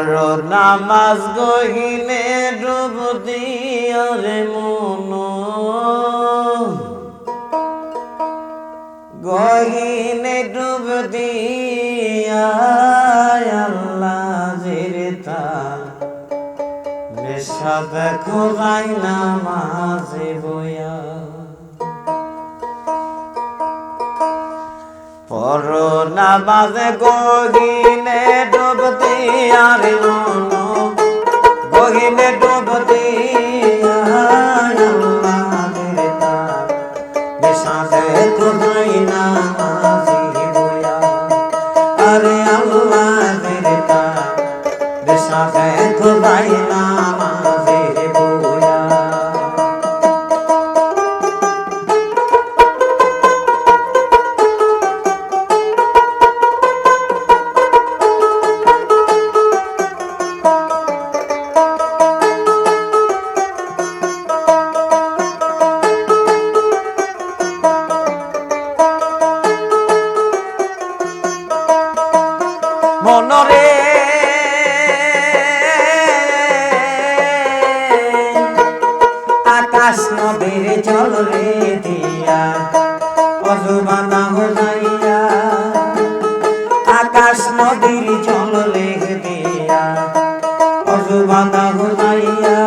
পর নামাজ গহিনে ডুব দিও রে মন। গহিনে ডুব দিয়া আল্লাহ জিরতা যাই নামাজে বয়া পর নামাজে গহিনে ডুব দিয়ার দেখো রে দিয়া অজুবানা হইয়া আকাশ নদীর জল রে দিয়া অজুবানা হইয়া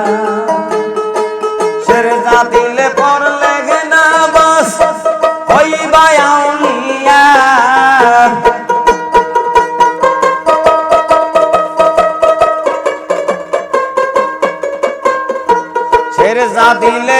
সেরজা দিলে পর লেগে না বাস হইবা আউলিয়া। যা দিলে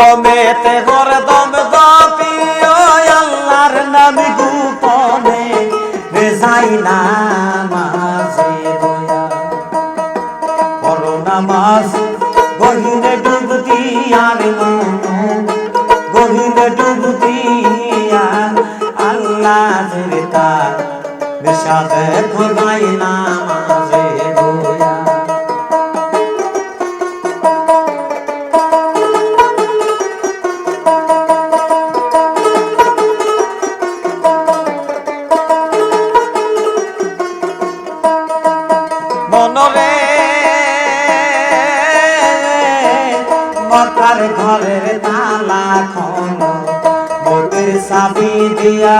দমেতে ঘরে দম দাপি, ও আল্লাহর নাম গোপনে রে যাই নামাজে বয়া পর নামাজ, গহিনে ডুব দিয়ার গহিনে ডুব দিয়া আল্লাহ নেশা দেখো মকার ঘরের তালা খোলো মোদের সাবি দিয়া।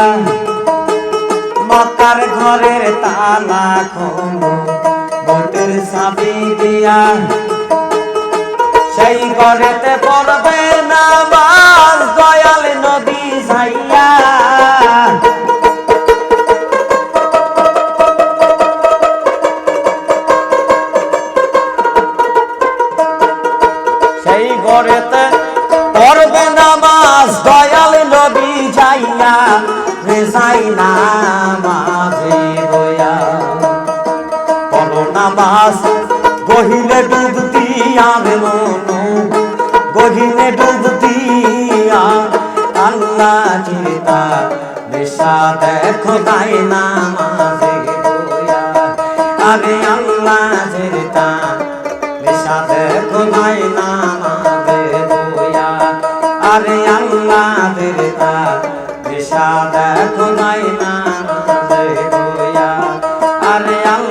মকার ঘরের তালা খোলো মোদের সাবি দিয়া। সেই ঘরেতে পড়বে ঘরেতে পড়বে নামাজ, দয়াল নবী যাইয়া রে যাই নামাজে বয়া। নামাজ গহিনে ডুব দিয়া রে মনু গহিনে ডুব দিয়া আল্লাহ চিন্তা নেশা দেখো তাই আরে আল্লাহ চিন্তা নেশা দেখো তাই না আল্লাহ